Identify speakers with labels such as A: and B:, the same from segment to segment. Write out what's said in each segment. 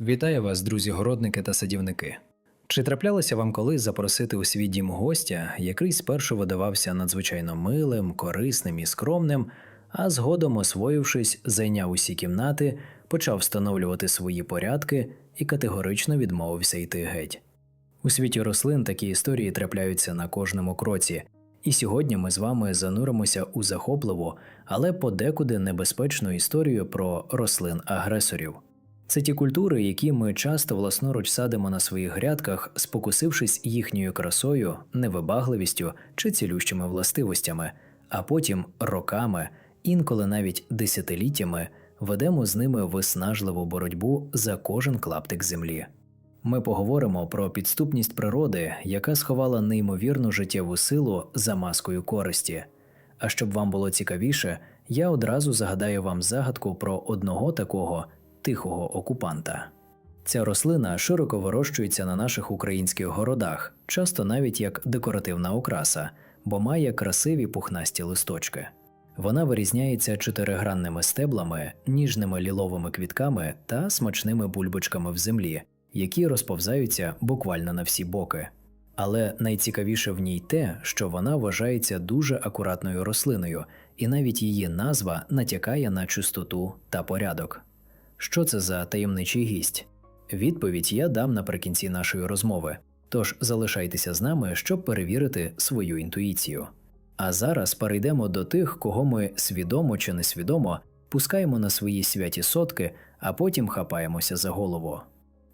A: Вітаю вас, друзі-городники та садівники. Чи траплялося вам колись запросити у свій дім гостя, який спершу видавався надзвичайно милим, корисним і скромним, а згодом, освоївшись, зайняв усі кімнати, почав встановлювати свої порядки і категорично відмовився йти геть? У світі рослин такі історії трапляються на кожному кроці, і сьогодні ми з вами зануримося у захопливу, але подекуди небезпечну історію про рослин-агресорів. Це ті культури, які ми часто власноруч садимо на своїх грядках, спокусившись їхньою красою, невибагливістю чи цілющими властивостями, а потім роками, інколи навіть десятиліттями, ведемо з ними виснажливу боротьбу за кожен клаптик землі. Ми поговоримо про підступність природи, яка сховала неймовірну життєву силу за маскою користі. А щоб вам було цікавіше, я одразу загадаю вам загадку про одного такого тихого окупанта. Ця рослина широко вирощується на наших українських городах, часто навіть як декоративна окраса, бо має красиві пухнасті листочки. Вона вирізняється чотиригранними стеблами, ніжними ліловими квітками та смачними бульбочками в землі, які розповзаються буквально на всі боки. Але найцікавіше в ній те, що вона вважається дуже акуратною рослиною, і навіть її назва натякає на чистоту та порядок. Що це за таємничий гість? Відповідь я дам наприкінці нашої розмови, тож залишайтеся з нами, щоб перевірити свою інтуїцію. А зараз перейдемо до тих, кого ми свідомо чи несвідомо пускаємо на свої святі сотки, а потім хапаємося за голову.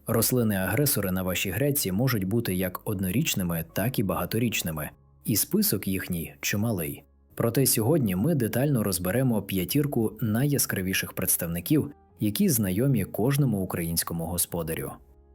A: Рослини-агресори на вашій грядці можуть бути як однорічними, так і багаторічними, і список їхній чималий. Проте сьогодні ми детально розберемо п'ятірку найяскравіших представників, які знайомі кожному українському господарю.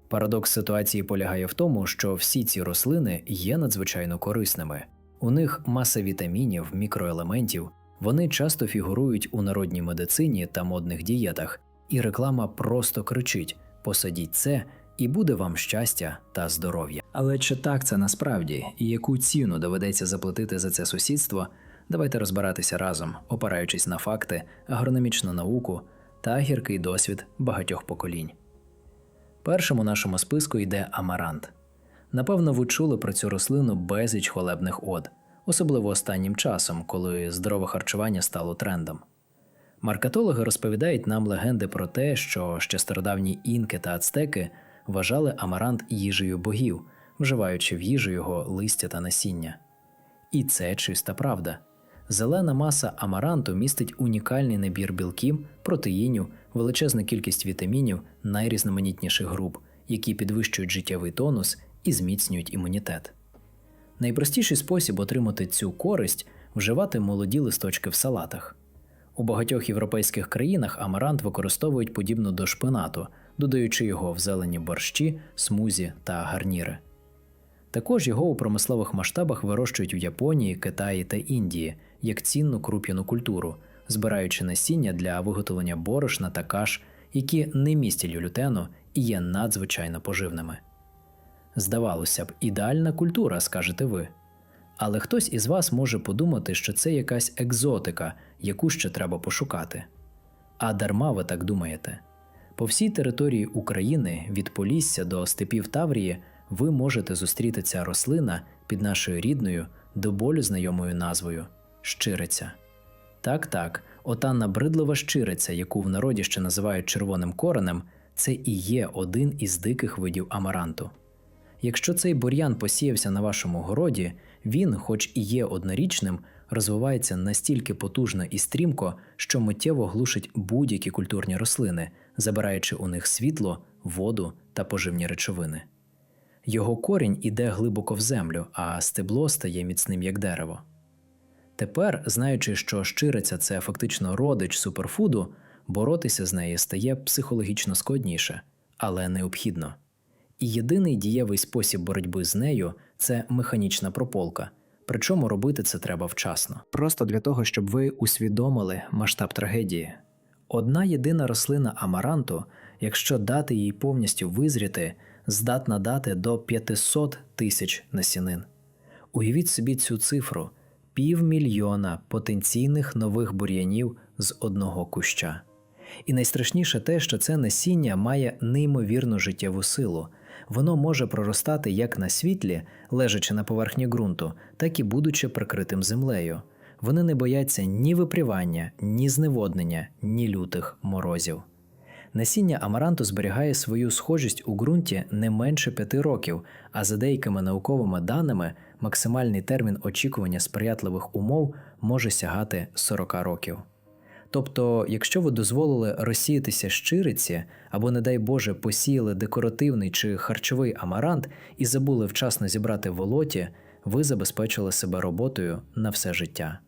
A: Парадокс ситуації полягає в тому, що всі ці рослини є надзвичайно корисними. У них маса вітамінів, мікроелементів, вони часто фігурують у народній медицині та модних дієтах, і реклама просто кричить: посадіть це, і буде вам щастя та здоров'я. Але чи так це насправді, і яку ціну доведеться заплатити за це сусідство? Давайте розбиратися разом, опираючись на факти, агрономічну науку та гіркий досвід багатьох поколінь. Першим у нашому списку йде амарант. Напевно, ви чули про цю рослину безліч хвалебних од, особливо останнім часом, коли здорове харчування стало трендом. Маркетологи розповідають нам легенди про те, що ще стародавні інки та ацтеки вважали амарант їжею богів, вживаючи в їжу його листя та насіння. І це чиста правда. Зелена маса амаранту містить унікальний набір білків, протеїнів, величезну кількість вітамінів найрізноманітніших груп, які підвищують життєвий тонус і зміцнюють імунітет. Найпростіший спосіб отримати цю користь вживати молоді листочки в салатах. У багатьох європейських країнах амарант використовують подібно до шпинату, додаючи його в зелені борщі, смузі та гарніри. Також його у промислових масштабах вирощують у Японії, Китаї та Індії як цінну круп'яну культуру, збираючи насіння для виготовлення борошна та каш, які не містять глютену і є надзвичайно поживними. Здавалося б, ідеальна культура, скажете ви. Але хтось із вас може подумати, що це якась екзотика, яку ще треба пошукати. А дарма ви так думаєте. По всій території України від Полісся до степів Таврії ви можете зустріти ця рослина під нашою рідною, до болю знайомою назвою щириця. Так, так, ота набридлива щириця, яку в народі ще називають червоним коренем, це і є один із диких видів амаранту. Якщо цей бур'ян посіявся на вашому городі, він, хоч і є однорічним, розвивається настільки потужно і стрімко, що миттєво глушить будь-які культурні рослини, забираючи у них світло, воду та поживні речовини. Його корінь іде глибоко в землю, а стебло стає міцним як дерево. Тепер, знаючи, що щириця це фактично родич суперфуду, боротися з нею стає психологічно складніше, але необхідно. І єдиний дієвий спосіб боротьби з нею це механічна прополка. Причому робити це треба вчасно. Просто для того, щоб ви усвідомили масштаб трагедії. Одна єдина рослина амаранту, якщо дати їй повністю визріти, здатна дати до 500 тисяч насінин. Уявіть собі цю цифру півмільйона потенційних нових бур'янів з одного куща. І найстрашніше те, що це насіння має неймовірну життєву силу. Воно може проростати як на світлі, лежачи на поверхні ґрунту, так і будучи прикритим землею. Вони не бояться ні випрівання, ні зневоднення, ні лютих морозів. Насіння амаранту зберігає свою схожість у ґрунті не менше п'яти років, а за деякими науковими даними, максимальний термін очікування сприятливих умов може сягати 40 років. Тобто, якщо ви дозволили розсіятися щириці або, не дай Боже, посіяли декоративний чи харчовий амарант і забули вчасно зібрати волоті, ви забезпечили себе роботою на все життя.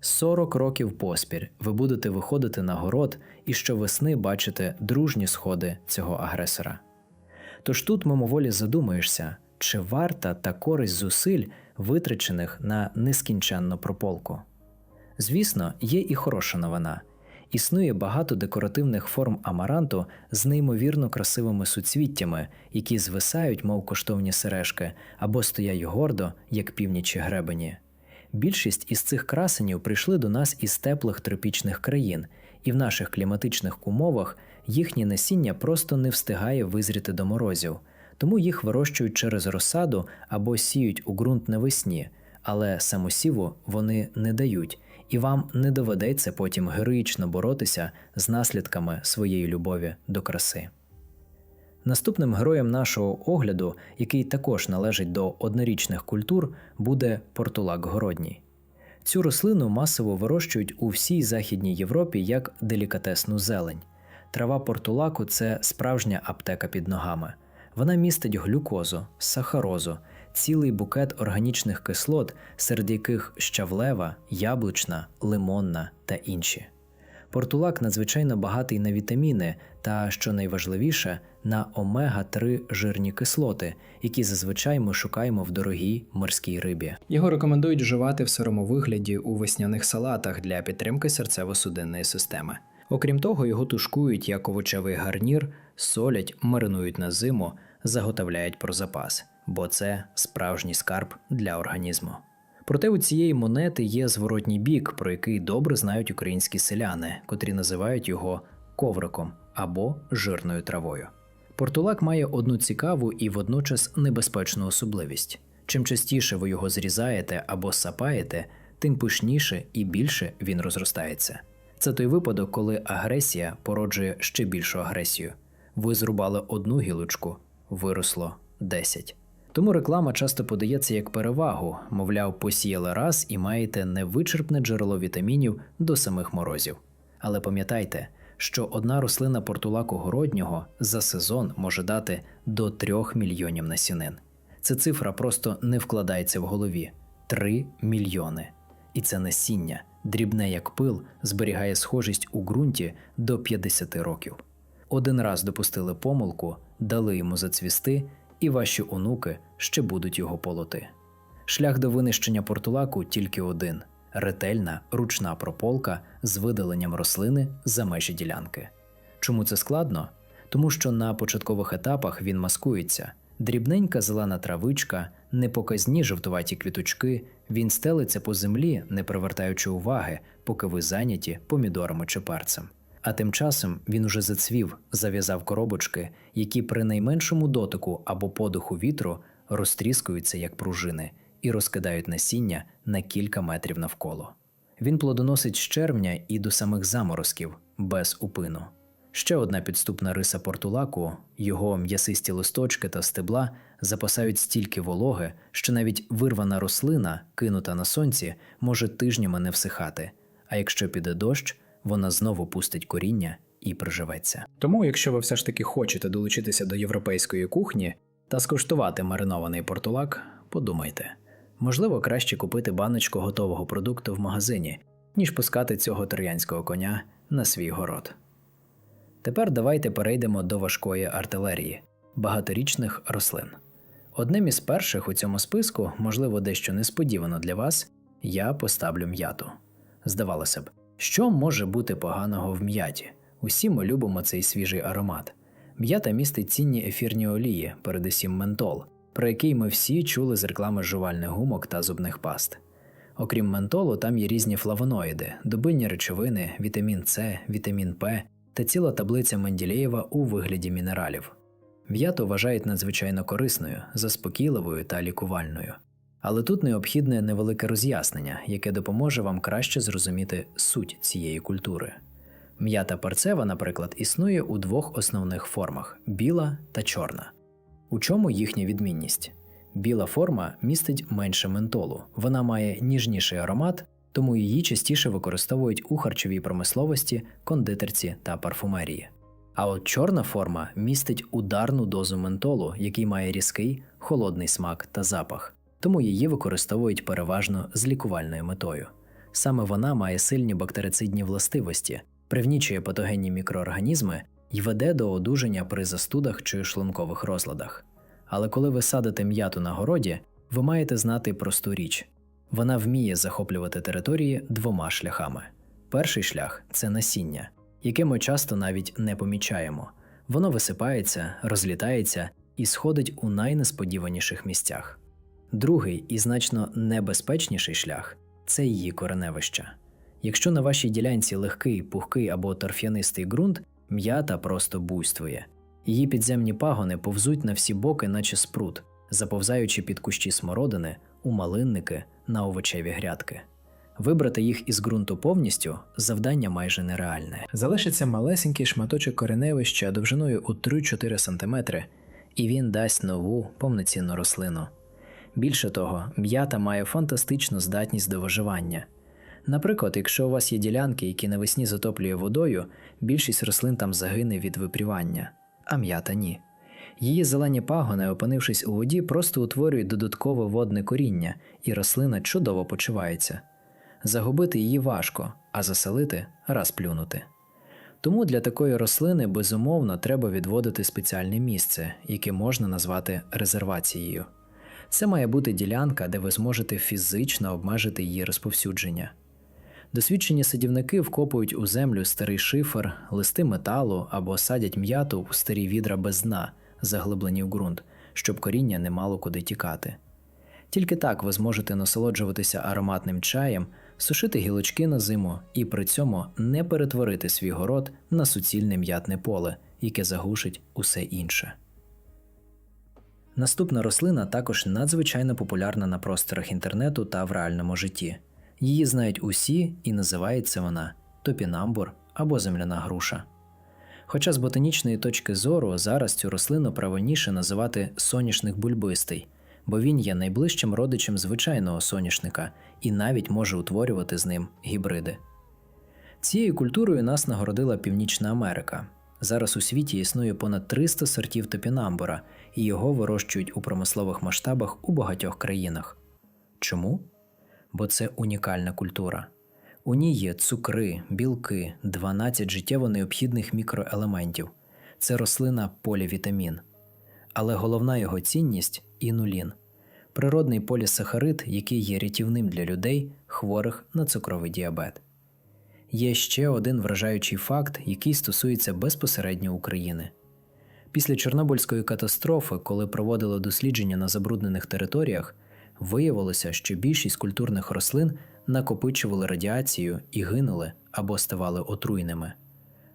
A: 40 років поспіль ви будете виходити на город і щовесни бачите дружні сходи цього агресора. Тож тут мимоволі задумаєшся, чи варта та користь зусиль, витрачених на нескінченну прополку. Звісно, є і хороша новина. Існує багато декоративних форм амаранту з неймовірно красивими суцвіттями, які звисають, мов коштовні сережки, або стоять гордо, як північі гребені. Більшість із цих красенів прийшли до нас із теплих тропічних країн, і в наших кліматичних умовах їхнє насіння просто не встигає визріти до морозів, тому їх вирощують через розсаду або сіють у ґрунт навесні, але самосіву вони не дають, і вам не доведеться потім героїчно боротися з наслідками своєї любові до краси. Наступним героєм нашого огляду, який також належить до однорічних культур, буде портулак городній. Цю рослину масово вирощують у всій Західній Європі як делікатесну зелень. Трава портулаку це справжня аптека під ногами. Вона містить глюкозу, сахарозу, цілий букет органічних кислот, серед яких щавлева, яблучна, лимонна та інші. Портулак надзвичайно багатий на вітаміни та, що найважливіше, на омега-3 жирні кислоти, які зазвичай ми шукаємо в дорогій морській рибі. Його рекомендують вживати в сирому вигляді у весняних салатах для підтримки серцево-судинної системи. Окрім того, його тушкують як овочевий гарнір, солять, маринують на зиму, заготовляють про запас, бо це справжній скарб для організму. Проте у цієї монети є зворотній бік, про який добре знають українські селяни, котрі називають його ковриком або жирною травою. Портулак має одну цікаву і водночас небезпечну особливість. Чим частіше ви його зрізаєте або сапаєте, тим пишніше і більше він розростається. Це той випадок, коли агресія породжує ще більшу агресію. Ви зрубали одну гілочку, виросло 10. Тому реклама часто подається як перевагу, мовляв, посіяли раз і маєте невичерпне джерело вітамінів до самих морозів. Але пам'ятайте, що одна рослина портулаку городнього за сезон може дати до 3 мільйонів насінин. Ця цифра просто не вкладається в голові 3 мільйони. І це насіння, дрібне як пил, зберігає схожість у ґрунті до 50 років. Один раз допустили помилку, дали йому зацвісти, і ваші онуки ще будуть його полоти. Шлях до винищення портулаку тільки один ретельна ручна прополка з видаленням рослини за межі ділянки. Чому це складно? Тому що на початкових етапах він маскується. Дрібненька зелена травичка, непоказні жовтуваті квіточки, він стелиться по землі, не привертаючи уваги, поки ви зайняті помідорами чи перцем. А тим часом він уже зацвів, зав'язав коробочки, які при найменшому дотику або подиху вітру розтріскуються як пружини і розкидають насіння на кілька метрів навколо. Він плодоносить з червня і до самих заморозків без упину. Ще одна підступна риса портулаку, його м'ясисті листочки та стебла запасають стільки вологи, що навіть вирвана рослина, кинута на сонці, може тижнями не всихати. А якщо піде дощ, вона знову пустить коріння і приживеться. Тому, якщо ви все ж таки хочете долучитися до європейської кухні та скуштувати маринований портулак, подумайте. Можливо, краще купити баночку готового продукту в магазині, ніж пускати цього троянського коня на свій город. Тепер давайте перейдемо до важкої артилерії багаторічних рослин. Одним із перших у цьому списку, можливо, дещо несподівано для вас, я поставлю м'яту. Здавалося б, що може бути поганого в м'яті? Усі ми любимо цей свіжий аромат. М'ята містить цінні ефірні олії, передусім ментол, про який ми всі чули з реклами жувальних гумок та зубних паст. Окрім ментолу, там є різні флавоноїди, добильні речовини, вітамін С, вітамін П та ціла таблиця Менділеєва у вигляді мінералів. М'яту вважають надзвичайно корисною, заспокійливою та лікувальною. Але тут необхідне невелике роз'яснення, яке допоможе вам краще зрозуміти суть цієї культури. М'ята парцева, наприклад, існує у двох основних формах біла та чорна. У чому їхня відмінність? Біла форма містить менше ментолу, вона має ніжніший аромат, тому її частіше використовують у харчовій промисловості, кондитерці та парфумерії. А от чорна форма містить ударну дозу ментолу, який має різкий, холодний смак та запах, тому її використовують переважно з лікувальною метою. Саме вона має сильні бактерицидні властивості, привнічує патогенні мікроорганізми і веде до одужання при застудах чи шлункових розладах. Але коли ви садите м'яту на городі, ви маєте знати просту річ: вона вміє захоплювати території двома шляхами. Перший шлях це насіння, яке ми часто навіть не помічаємо. Воно висипається, розлітається і сходить у найнесподіваніших місцях. Другий і значно небезпечніший шлях це її кореневища. Якщо на вашій ділянці легкий, пухкий або торф'янистий ґрунт, м'ята просто буйствує. Її підземні пагони повзуть на всі боки, наче спрут, заповзаючи під кущі смородини, у малинники на овочеві грядки. Вибрати їх із ґрунту повністю завдання майже нереальне. Залишиться малесенький шматочок кореневища довжиною у 3-4 см, і він дасть нову повноцінну рослину. Більше того, м'ята має фантастичну здатність до виживання. Наприклад, якщо у вас є ділянки, які навесні затоплює водою, більшість рослин там загине від випрівання, а м'ята ні. Її зелені пагони, опинившись у воді, просто утворюють додаткове водне коріння, і рослина чудово почувається. Загубити її важко, а заселити раз плюнути. Тому для такої рослини безумовно треба відводити спеціальне місце, яке можна назвати резервацією. Це має бути ділянка, де ви зможете фізично обмежити її розповсюдження. Досвідчені садівники вкопують у землю старий шифер, листи металу або садять м'яту у старі відра без дна, заглиблені в ґрунт, щоб коріння не мало куди тікати. Тільки так ви зможете насолоджуватися ароматним чаєм, сушити гілочки на зиму і при цьому не перетворити свій город на суцільне м'ятне поле, яке заглушить усе інше. Наступна рослина також надзвичайно популярна на просторах інтернету та в реальному житті. Її знають усі і називається вона топінамбур або земляна груша. Хоча з ботанічної точки зору зараз цю рослину правильніше називати соняшник бульбистий, бо він є найближчим родичем звичайного соняшника і навіть може утворювати з ним гібриди. Цією культурою нас нагородила Північна Америка. Зараз у світі існує понад 300 сортів топінамбура, і його вирощують у промислових масштабах у багатьох країнах. Чому? Бо це унікальна культура. У ній є цукри, білки, 12 життєво необхідних мікроелементів. Це рослина полівітамін. Але головна його цінність інулін природний полісахарид, який є рятівним для людей, хворих на цукровий діабет. Є ще один вражаючий факт, який стосується безпосередньо України. Після Чорнобильської катастрофи, коли проводили дослідження на забруднених територіях, виявилося, що більшість культурних рослин накопичували радіацію і гинули або ставали отруйними.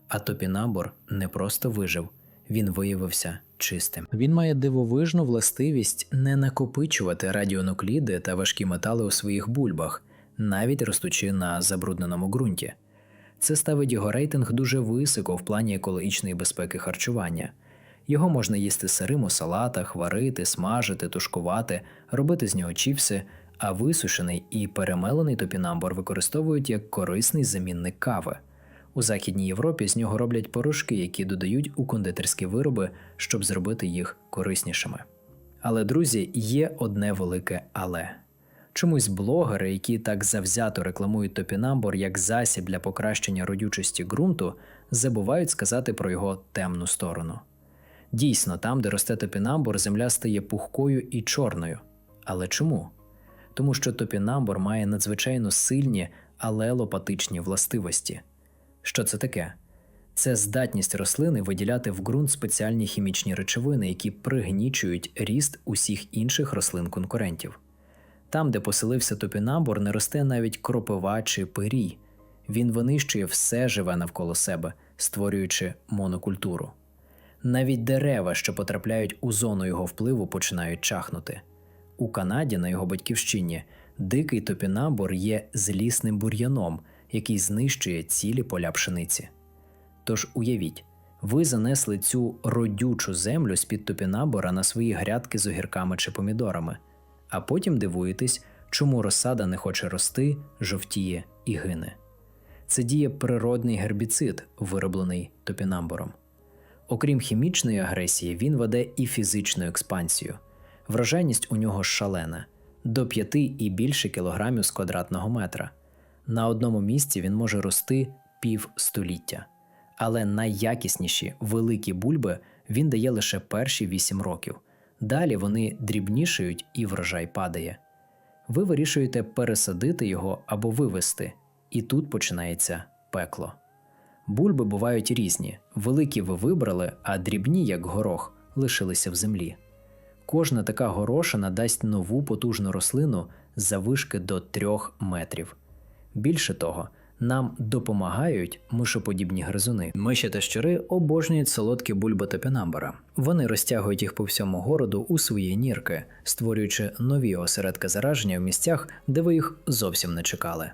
A: А топінамбур не просто вижив, він виявився чистим. Він має дивовижну властивість не накопичувати радіонукліди та важкі метали у своїх бульбах, навіть ростучи на забрудненому ґрунті. Це ставить його рейтинг дуже високо в плані екологічної безпеки харчування. Його можна їсти сирим у салатах, варити, смажити, тушкувати, робити з нього чіпси, а висушений і перемелений топінамбур використовують як корисний замінник кави. У Західній Європі з нього роблять порошки, які додають у кондитерські вироби, щоб зробити їх кориснішими. Але, друзі, є одне велике але. Чомусь блогери, які так завзято рекламують топінамбур як засіб для покращення родючості ґрунту, забувають сказати про його темну сторону. Дійсно, там, де росте топінамбур, земля стає пухкою і чорною. Але чому? Тому що топінамбур має надзвичайно сильні алелопатичні властивості. Що це таке? Це здатність рослини виділяти в ґрунт спеціальні хімічні речовини, які пригнічують ріст усіх інших рослин-конкурентів. Там, де поселився топінамбур, не росте навіть кропива чи пирій. Він винищує все живе навколо себе, створюючи монокультуру. Навіть дерева, що потрапляють у зону його впливу, починають чахнути. У Канаді, на його батьківщині, дикий топінамбур є злісним бур'яном, який знищує цілі поля пшениці. Тож уявіть, ви занесли цю родючу землю з-під топінамбура на свої грядки з огірками чи помідорами, а потім дивуєтесь, чому розсада не хоче рости, жовтіє і гине. Це діє природний гербіцид, вироблений топінамбуром. Окрім хімічної агресії, він веде і фізичну експансію. Врожайність у нього шалена до 5 і більше кілограмів з квадратного метра. На одному місці він може рости пів століття. Але найякісніші великі бульби він дає лише перші 8 років. Далі вони дрібнішають і врожай падає. Ви вирішуєте пересадити його або вивести, і тут починається пекло. Бульби бувають різні, великі ви вибрали, а дрібні, як горох, лишилися в землі. Кожна така горошина дасть нову потужну рослину завишки до 3 метрів. Більше того, нам допомагають мишоподібні гризуни. Миші та щури обожнюють солодкі бульби топінамбура. Вони розтягують їх по всьому городу у свої нірки, створюючи нові осередки зараження в місцях, де ви їх зовсім не чекали.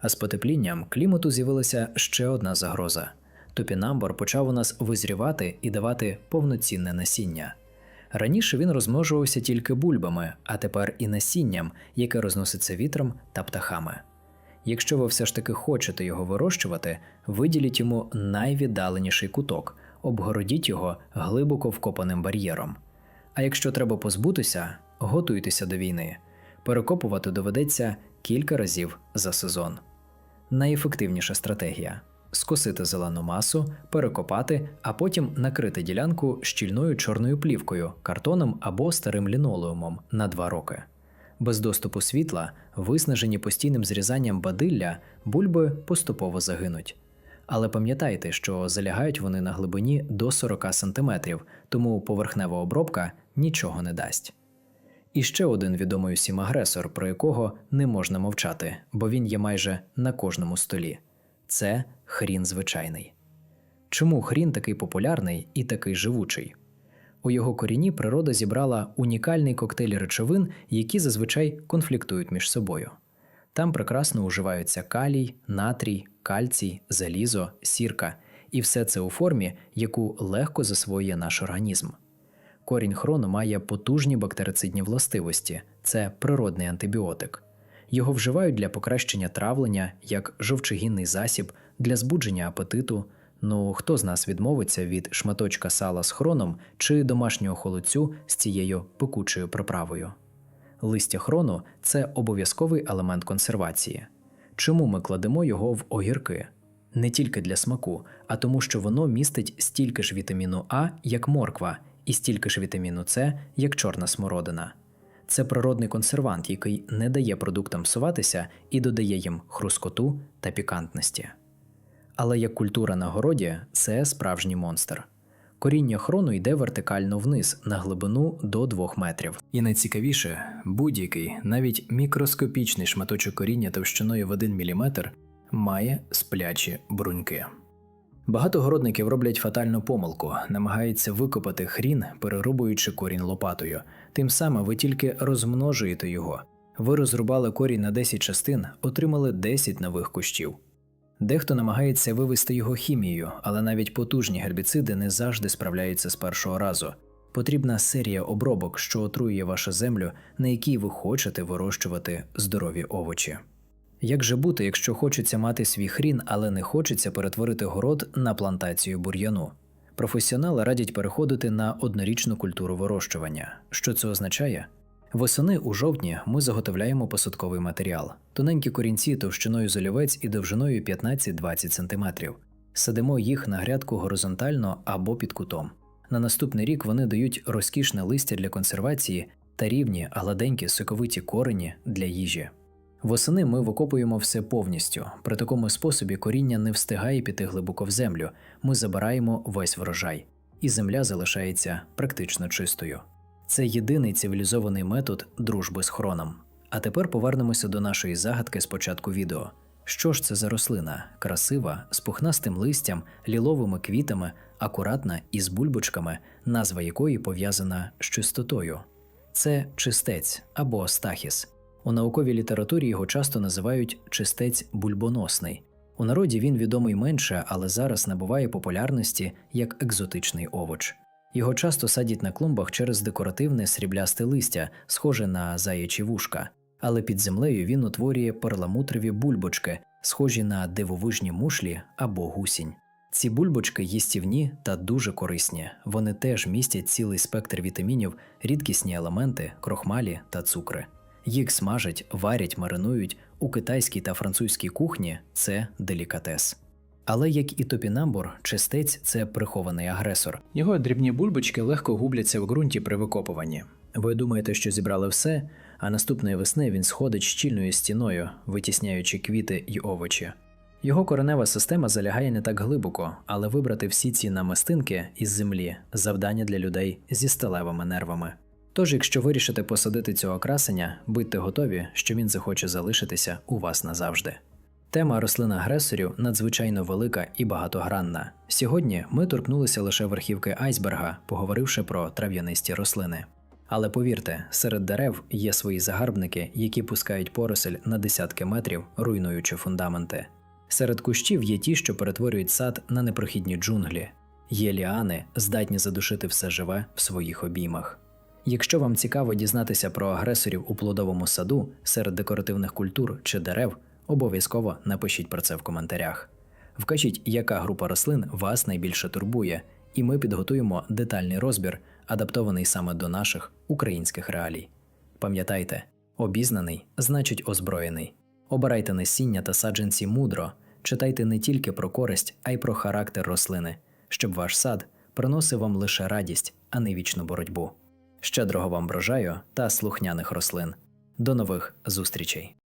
A: А з потеплінням клімату з'явилася ще одна загроза. Топінамбур почав у нас визрівати і давати повноцінне насіння. Раніше він розмножувався тільки бульбами, а тепер і насінням, яке розноситься вітром та птахами. Якщо ви все ж таки хочете його вирощувати, виділіть йому найвіддаленіший куток, обгородіть його глибоко вкопаним бар'єром. А якщо треба позбутися, готуйтеся до війни. Перекопувати доведеться кілька разів за сезон. Найефективніша стратегія скосити зелену масу, перекопати, а потім накрити ділянку щільною чорною плівкою, картоном або старим лінолеумом на 2 роки. Без доступу світла, виснажені постійним зрізанням бадилля, бульби поступово загинуть. Але пам'ятайте, що залягають вони на глибині до 40 см, тому поверхнева обробка нічого не дасть. І ще один відомий усім агресор, про якого не можна мовчати, бо він є майже на кожному столі це хрін звичайний. Чому хрін такий популярний і такий живучий? У його корінні природа зібрала унікальний коктейль речовин, які зазвичай конфліктують між собою. Там прекрасно уживаються калій, натрій, кальцій, залізо, сірка, і все це у формі, яку легко засвоює наш організм. Корінь хрону має потужні бактерицидні властивості, це природний антибіотик. Його вживають для покращення травлення як жовчогінний засіб для збудження апетиту. Ну хто з нас відмовиться від шматочка сала з хроном чи домашнього холодцю з цією пекучою приправою? Листя хрону це обов'язковий елемент консервації. Чому ми кладемо його в огірки? Не тільки для смаку, а тому, що воно містить стільки ж вітаміну А, як морква, і стільки ж вітаміну С, як чорна смородина. Це природний консервант, який не дає продуктам псуватися і додає їм хрускоту та пікантності. Але як культура на городі це справжній монстр. Коріння хрону йде вертикально вниз на глибину до 2 метрів. І найцікавіше, будь-який, навіть мікроскопічний шматочок коріння товщиною в 1 мм має сплячі бруньки. Багато городників роблять фатальну помилку, намагаються викопати хрін, перерубуючи корінь лопатою. Тим самим ви тільки розмножуєте його. Ви розрубали корінь на 10 частин, отримали 10 нових кущів. Дехто намагається вивести його хімією, але навіть потужні гербіциди не завжди справляються з першого разу. Потрібна серія обробок, що отруює вашу землю, на якій ви хочете вирощувати здорові овочі. Як же бути, якщо хочеться мати свій хрін, але не хочеться перетворити город на плантацію бур'яну? Професіонали радять переходити на однорічну культуру вирощування. Що це означає? Восени у жовтні ми заготовляємо посадковий матеріал, тоненькі корінці товщиною з і довжиною 15-20 см. Садимо їх на грядку горизонтально або під кутом. На наступний рік вони дають розкішне листя для консервації та рівні, гладенькі соковиті корені для їжі. Восени ми викопуємо все повністю. При такому способі коріння не встигає піти глибоко в землю. Ми забираємо весь врожай, і земля залишається практично чистою. Це єдиний цивілізований метод дружби з хроном. А тепер повернемося до нашої загадки з початку відео. Що ж це за рослина? Красива, з пухнастим листям, ліловими квітами, акуратна і з бульбочками, назва якої пов'язана з чистотою. Це чистець або стахіс. У науковій літературі його часто називають чистець бульбоносний. У народі він відомий менше, але зараз набуває популярності як екзотичний овоч. Його часто садять на клумбах через декоративне сріблясте листя, схоже на заячі вушка, але під землею він утворює перламутрові бульбочки, схожі на дивовижні мушлі або гусінь. Ці бульбочки їстівні та дуже корисні. Вони теж містять цілий спектр вітамінів, рідкісні елементи, крохмалі та цукри. Їх смажать, варять, маринують у китайській та французькій кухні це делікатес. Але як і топінамбур, чистець це прихований агресор. Його дрібні бульбочки легко губляться в ґрунті при викопуванні. Ви думаєте, що зібрали все, а наступної весни він сходить щільною стіною, витісняючи квіти й овочі. Його коренева система залягає не так глибоко, але вибрати всі ці намистинки із землі завдання для людей зі сталевими нервами. Тож, якщо вирішите посадити цього красення, будьте готові, що він захоче залишитися у вас назавжди. Тема рослин агресорів надзвичайно велика і багатогранна. Сьогодні ми торкнулися лише верхівки айсберга, поговоривши про трав'янисті рослини. Але повірте, серед дерев є свої загарбники, які пускають поросель на десятки метрів, руйнуючи фундаменти. Серед кущів є ті, що перетворюють сад на непрохідні джунглі. Є ліани, здатні задушити все живе в своїх обіймах. Якщо вам цікаво дізнатися про агресорів у плодовому саду серед декоративних культур чи дерев, обов'язково напишіть про це в коментарях. Вкажіть, яка група рослин вас найбільше турбує, і ми підготуємо детальний розбір, адаптований саме до наших українських реалій. Пам'ятайте, обізнаний значить озброєний. Обирайте насіння та саджанці мудро, читайте не тільки про користь, а й про характер рослини, щоб ваш сад приносив вам лише радість, а не вічну боротьбу. Щедрого вам врожаю та слухняних рослин. До нових зустрічей!